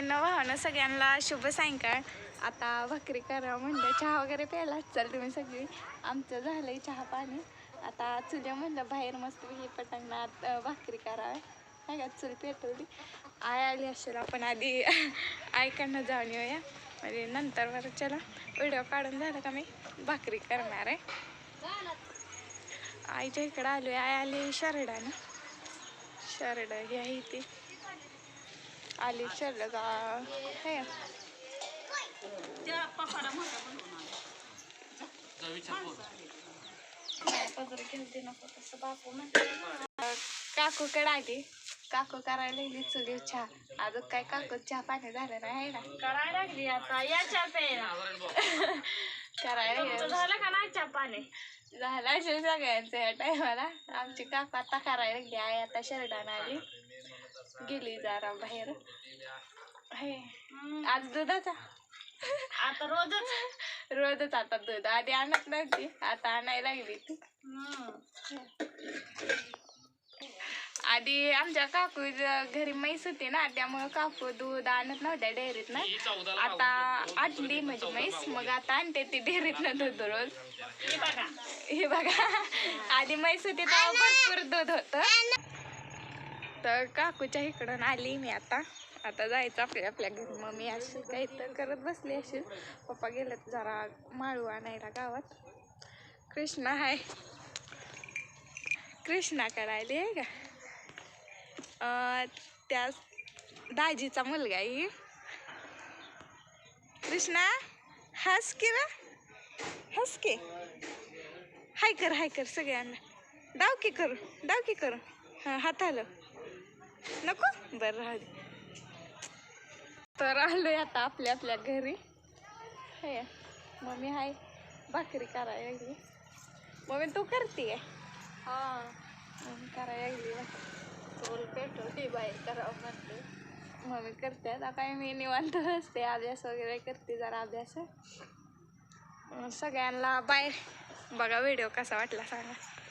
बहिणींना भावानं सगळ्यांना शुभ सायंकाळ. आता भाकरी करा म्हणलं चहा वगैरे प्यायला. चल तुम्ही सगळी. आमचं झालंय चहा पाणी. आता चुल्या म्हणलं बाहेर मस्त हे पटांगणात भाकरी कराव्या. काय का? चुल पेटवली. आय आली असेल आपण आधी आईकडनं जाऊन येऊया. म्हणजे नंतर बरं चला. व्हिडिओ काढून झालं का मी? भाकरी करणार आहे. आईच्या इकडं आलो आहे आई आली शरडानं. शरड घ्या इथे. आली शरड हे. काकूकडे आली. काकू करायला लागली चुली चहा. अजून काय काकू चहा पाणी झालं नाही ना? करायला लागली आता या चहा प्यायला. करायला. झालं का नाही चहा पाणी? झालं असेल सगळ्यांचं या टायमाला आमची काकू आता करायला लागली आई आता शरडानं आली. गेली जरा बाहेर. हे आज दुधाचा. आता रोजच. रोजच आता दूध. आधी आणत नव्हती आता आणायला लागली ती. आधी आमच्या काकू घरी म्हैस होती ना त्यामुळे काकू दूध आणत नव्हत्या डेअरीत ना आता आणली म्हणजे म्हैस मग आता आणते ती डेअरीत ना दूध रोज. हे बघा. हे बघा. आधी म्हैस होती तेव्हा भरपूर दूध होतं. तर काकूच्या इकडून आली मी आता. आता जायचं आपल्या आपल्या घरी. मम्मी असेल काही तर करत बसली असेल पप्पा गेलेत जरा माळू आणायला गावात. कृष्णा हाय. कृष्णा आली आहे का? त्या दाजीचा मुलगा आहे ही. कृष्णा हस की ना हस की? हाय कर हाय कर सगळ्यांना. डाव की करू डाव की करू. हां हात आलं नको? बरं राहू तर आलोय आता आपल्या आपल्या घरी. हे मम्मी हाय भाकरी करायला लागली. मम्मी तू करते हा. मम्मी करायला लागली भाकरी. चोल पेटवली बाई करावं म्हणते. मम्मी करते आता काय मी निवांत असते अभ्यास वगैरे करते जरा अभ्यास. सगळ्यांना बाय. बघा व्हिडिओ कसा वाटला सांगा.